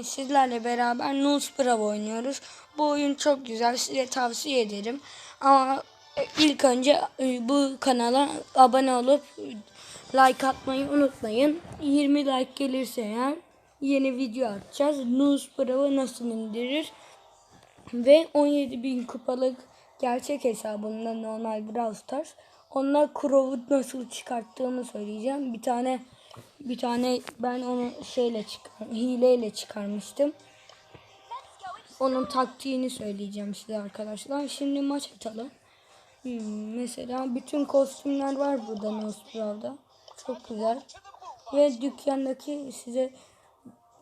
Sizlerle beraber Nus Bravo oynuyoruz. Bu oyun çok güzel. Size tavsiye ederim. Ama e, ilk önce e, bu kanala abone olup like atmayı unutmayın. 20 like gelirse eğer yeni video atacağız. Nus Bravo nasıl indirir? Ve 17.000 kupalık gerçek hesabında normal Brawl Stars. Onunla Crow'u nasıl çıkarttığımı söyleyeceğim. Bir tane bir tane ben onu şeyle çıkar, hileyle çıkarmıştım. Onun taktiğini söyleyeceğim size arkadaşlar. Şimdi maç atalım. Hmm, mesela bütün kostümler var burada Nosprav'da. Çok güzel. Ve dükkandaki size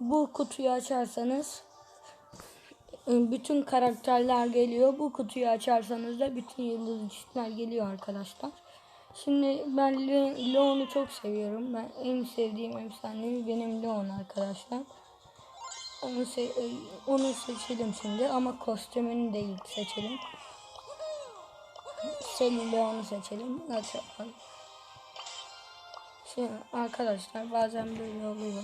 bu kutuyu açarsanız bütün karakterler geliyor. Bu kutuyu açarsanız da bütün yıldız çiftler geliyor arkadaşlar. Şimdi ben Le- Leon'u çok seviyorum. Ben en sevdiğim efsanevi benim Leon arkadaşlar. Onu, se- e, onu seçelim şimdi ama kostümünü de ilk seçelim. Senin Leon'u seçelim. Nasıl yapalım? Şimdi arkadaşlar bazen böyle oluyor.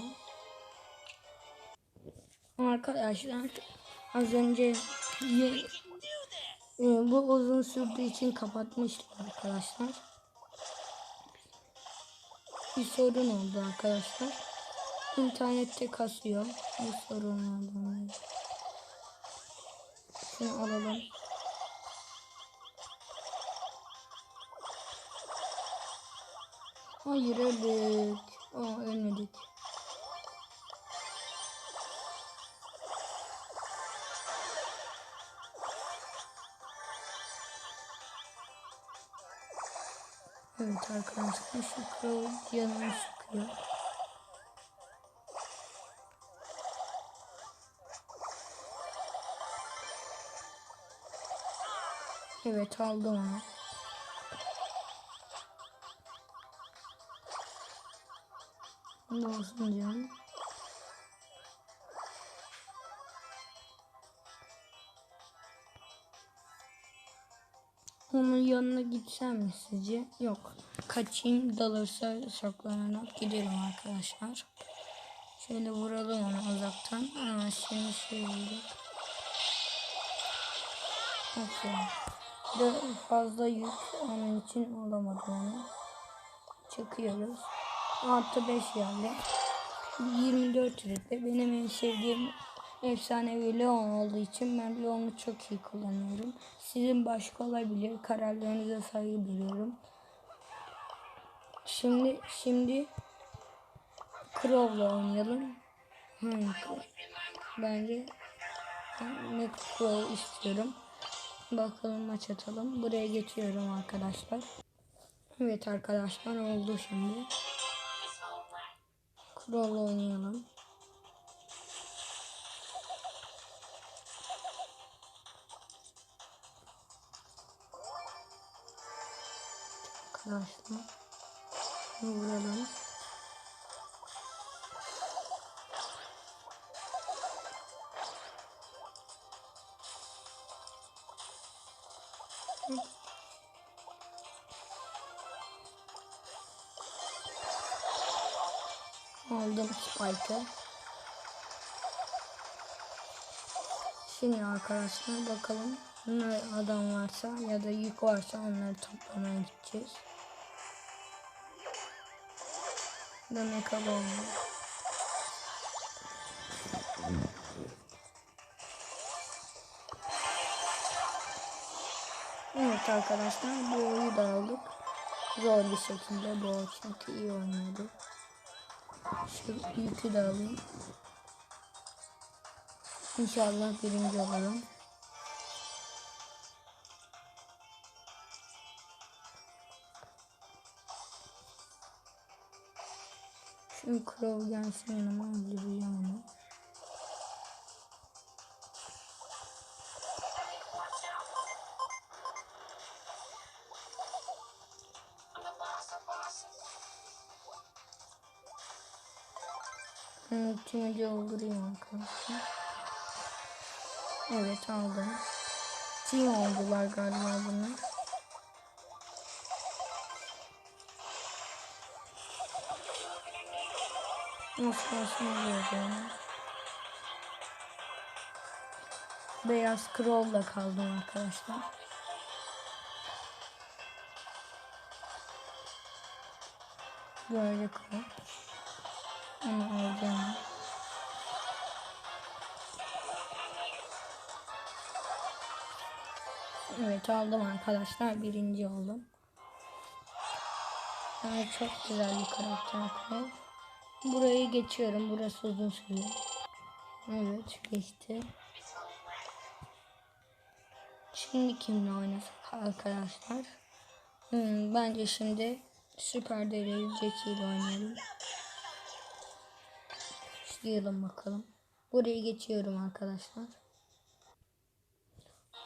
Arkadaşlar az önce e, bu uzun sürdüğü için kapatmıştım arkadaşlar. Bir sorun oldu arkadaşlar. İnternette kasıyor. Bir sorun oldu. Şunu alalım. Hayır öldük. Aa ölmedik. Arkadaşlar şu crow yanımı sıkıyor. Evet aldım onu. Ne olsun canım. Onun yanına gitsem mi sizce? Yok. Kaçayım dalırsa saklanarak giderim arkadaşlar. Şöyle vuralım onu uzaktan. Aa, şimdi oldu. Nasıl? De fazla yük onun için olamadı onu. Çıkıyoruz. Artı 5 geldi. 24 rütbe. Benim en sevdiğim efsanevi Leon olduğu için ben Leon'u çok iyi kullanıyorum. Sizin başka olabilir. Kararlarınıza saygı duyuyorum. Şimdi şimdi Crow'la oynayalım. Hmm, bence ne Crow istiyorum. Bakalım maç atalım. Buraya geçiyorum arkadaşlar. Evet arkadaşlar oldu şimdi. Crow'la oynayalım. Arkadaşlar. Vuralım. Aldım Spike'ı. Şimdi arkadaşlar bakalım ne adam varsa ya da yük varsa onları toplamaya gideceğiz. Demek alalım. Evet arkadaşlar bu oyunu da aldık. Zor bir şekilde bu çünkü iyi oynuyordu. Şu yükü de alayım. İnşallah birinci olurum. Şu Crow gelsin yanıma öldüreceğim onu. Ultimi doldurayım arkadaşlar. Evet aldım. Team oldular galiba bunlar. Nasıl nasıl yani? beyaz scroll'la kaldım arkadaşlar. Böyle kal. Onu alacağım. Evet aldım arkadaşlar. Birinci oldum. Yani çok güzel bir karakter. Crow. Burayı geçiyorum. Burası uzun sürüyor. Evet geçti. Şimdi kimle oynasak arkadaşlar? Hmm, bence şimdi Süper Dereyi Jackie ile oynayalım. Başlayalım bakalım. Burayı geçiyorum arkadaşlar.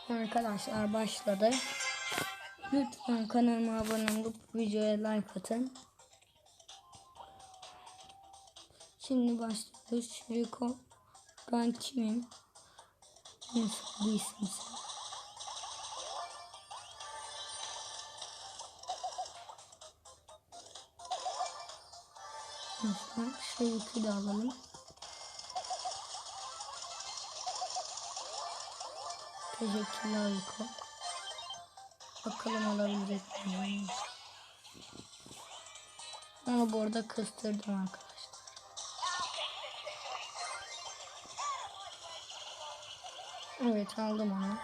Arkadaşlar başladı. Lütfen kanalıma abone olup videoya like atın. Şimdi başlıyoruz. Rico. Ben kimim? Nasıl bir isimsin? Mesela şey iki de alalım. Teşekkürler Rico. Bakalım alabilecek miyim? Onu burada kıstırdım arkadaşlar. Evet aldım onu.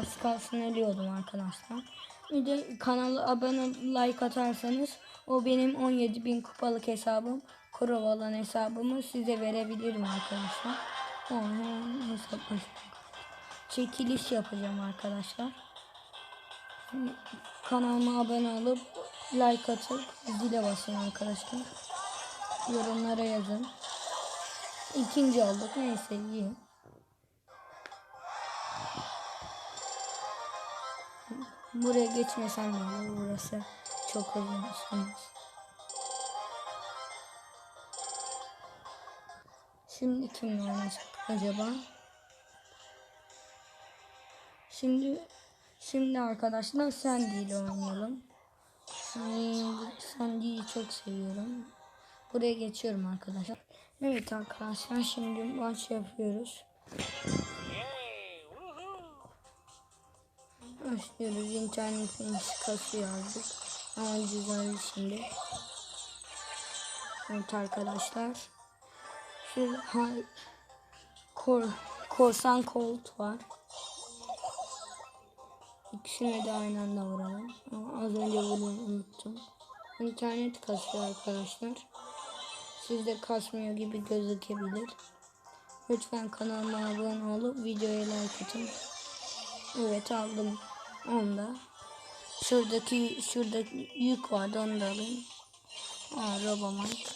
Az kalsın ölüyordum arkadaşlar. Bir de kanala abone like atarsanız o benim 17.000 kupalık hesabım. Kurov olan hesabımı size verebilirim arkadaşlar. Onu hesaplaşmak. Çekiliş yapacağım arkadaşlar. Kanalıma abone olup like atıp zile basın arkadaşlar. Yorumlara yazın. İkinci olduk. Neyse iyi. Buraya geçmesem de olur. Burası çok uzun sürmez. Şimdi kimle oynasak acaba? Şimdi şimdi arkadaşlar Sandy ile oynayalım. Sandy'yi çok seviyorum. Buraya geçiyorum arkadaşlar. Evet arkadaşlar şimdi maç yapıyoruz. Başlıyoruz. İnternetin kasıyor yazdık. Ama güzel şimdi. Evet arkadaşlar. Şu kor, korsan kolt var. İkisine de aynı anda vuralım. Ama az önce vurmayı unuttum. İnternet kasıyor arkadaşlar. Sizde kasmıyor gibi gözükebilir. Lütfen kanalıma abone olup videoya like atın. Evet aldım onu da. Şuradaki şuradaki yük vardı onu da alayım. Aa Robomark.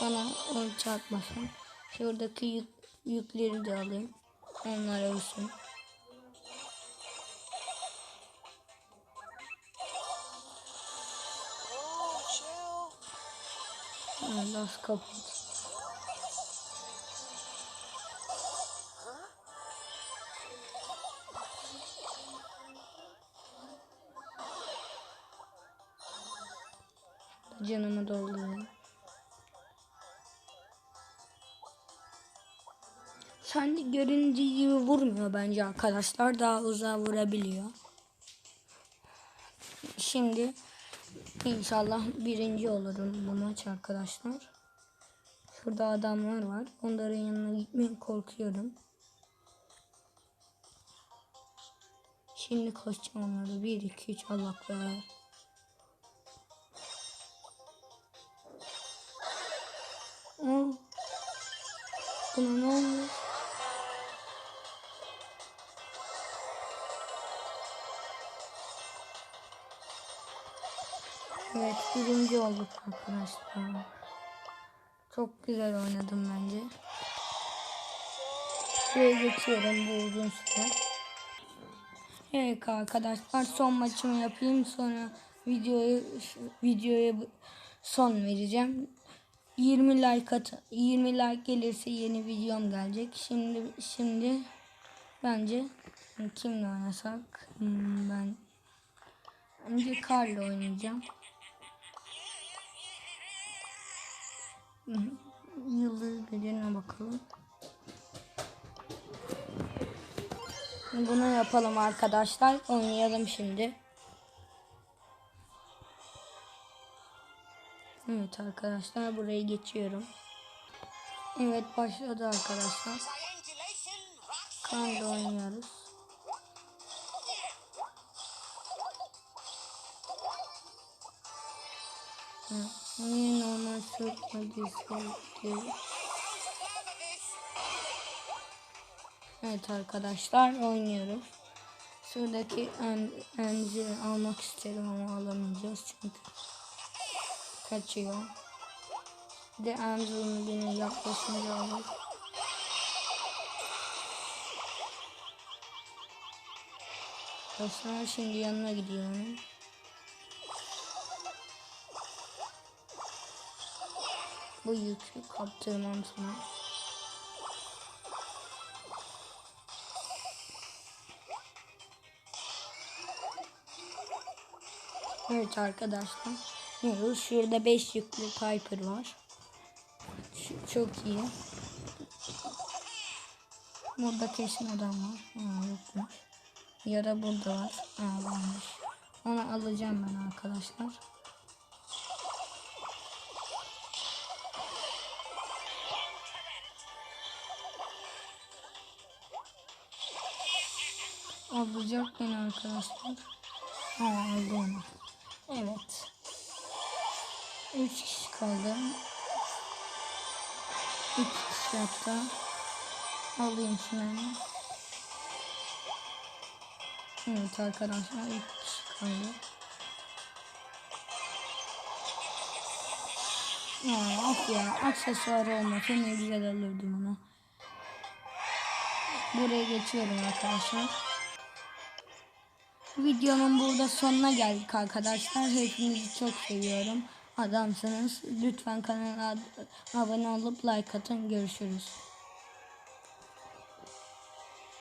Bana onu çarpmasın. Şuradaki yük, yükleri de alayım. Onlar ölsün. Allah kapat. Canımı dolduruyorum. Sen de göründüğü gibi vurmuyor bence arkadaşlar. Daha uzağa vurabiliyor. Şimdi inşallah birinci olurum bu maç arkadaşlar. Şurada adamlar var. Onların yanına gitmeye korkuyorum. Şimdi koşacağım onları. 1, 2, 3 Allah be. Aa, buna ne olmuş? Evet birinci olduk arkadaşlar. Çok güzel oynadım bence. Şuraya geçiyorum bu uzun süre. Evet arkadaşlar son maçımı yapayım sonra videoyu videoya son vereceğim. 20 like at 20 like gelirse yeni videom gelecek. Şimdi şimdi bence kimle oynasak? Hmm, ben önce Karl oynayacağım. Yıldız gücüne bakalım. Bunu yapalım arkadaşlar. Oynayalım şimdi. Evet arkadaşlar buraya geçiyorum. Evet başladı arkadaşlar. Kanla oynuyoruz. Niye normal sürtmediyse diye. Evet arkadaşlar oynuyoruz. Şuradaki en, enzi almak isterim ama alamayacağız çünkü kaçıyor. Bir de Emzo'nun beni yaklaşınca alır. Arkadaşlar şimdi yanına gidiyorum. Bu yükü kaptırmam sana. Evet arkadaşlar. Yiyoruz. Şurada 5 yüklü Piper var. Şu- çok iyi. Burada kesin adam var. Aa, yokmuş. Ya da burada var. Aa, varmış. Onu alacağım ben arkadaşlar. Alacak beni arkadaşlar. Aa, aldı onu. Evet. 3 kişi kaldı. 2 kişi hatta. Alayım şunu. Evet arkadaşlar 3 kişi kaldı. Aa, of ya aksesuarı olmasa ne güzel alırdım onu. Buraya geçiyorum arkadaşlar. Videonun burada sonuna geldik arkadaşlar. Hepinizi çok seviyorum. Adamsınız. Lütfen kanala abone olup like atın. Görüşürüz.